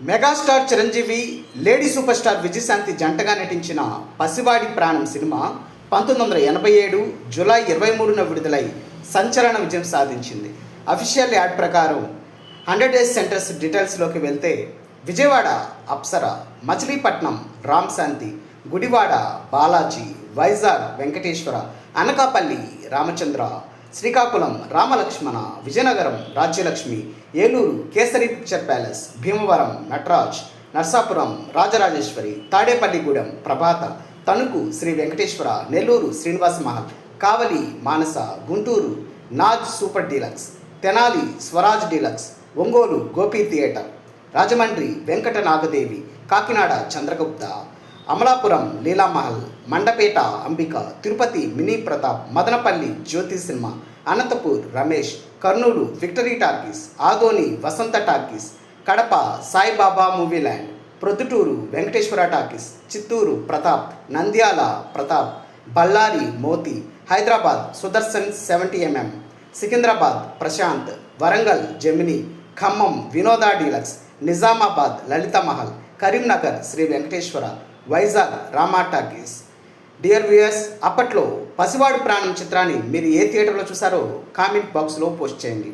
Megastar Chiranjeevi lady super star Vijayashanti జంటగా నటించిన పసివాడి ప్రాణం సినిమా పంతొమ్మిది వందల ఎనభై ఏడు జూలై ఇరవై మూడున విడుదలై సంచలన విజయం సాధించింది. అఫీషియల్ యాడ్ ప్రకారం హండ్రెడ్ డేస్ సెంటర్స్ డీటెయిల్స్లోకి వెళ్తే Vijayawada Apsara Machilipatnam Ram Shanti Gudivada Balaji Vizag Venkateswara Anakapalli Ramachandra Srikakulam Ramalakshmana Vizianagaram Rajyalakshmi Eluru Kesari picture palace Bhimavaram Nataraj Narsapuram Rajarajeswari Tadepalligudem Prabhata Tanuku Sri Venkateswara Nellore Srinivasa Mahal Kavali Manasa Guntur Naz super deluxe Tenali Swaraj deluxe Ongole Gopi theatre Rajahmundry Venkata Nagadevi Kakinada Chandragupta Amalapuram Leelamahal Mandapeta Ambika Tirupati mini Pratap Madanapalle Jyothi cinema Anantapur Ramesh Kurnool victory talkies Adoni Vasantha talkies Kadapa Saibaba movie land Proddatur Venkateswara talkies Chittoor Pratap Nandyal Pratap Bellary Moti Hyderabad Sudarshan seventy MM Secunderabad Prashant Warangal Gemini Khammam Vinoda deluxe Nizamabad Lalitha Mahal Karimnagar Sri Venkateswara Vizag Rama talkies dear viewers అప్పట్లో పసివాడు ప్రాణం చిత్రాన్ని మీరు ఏ థియేటర్లో చూసారో comment బాక్స్లో post చేయండి.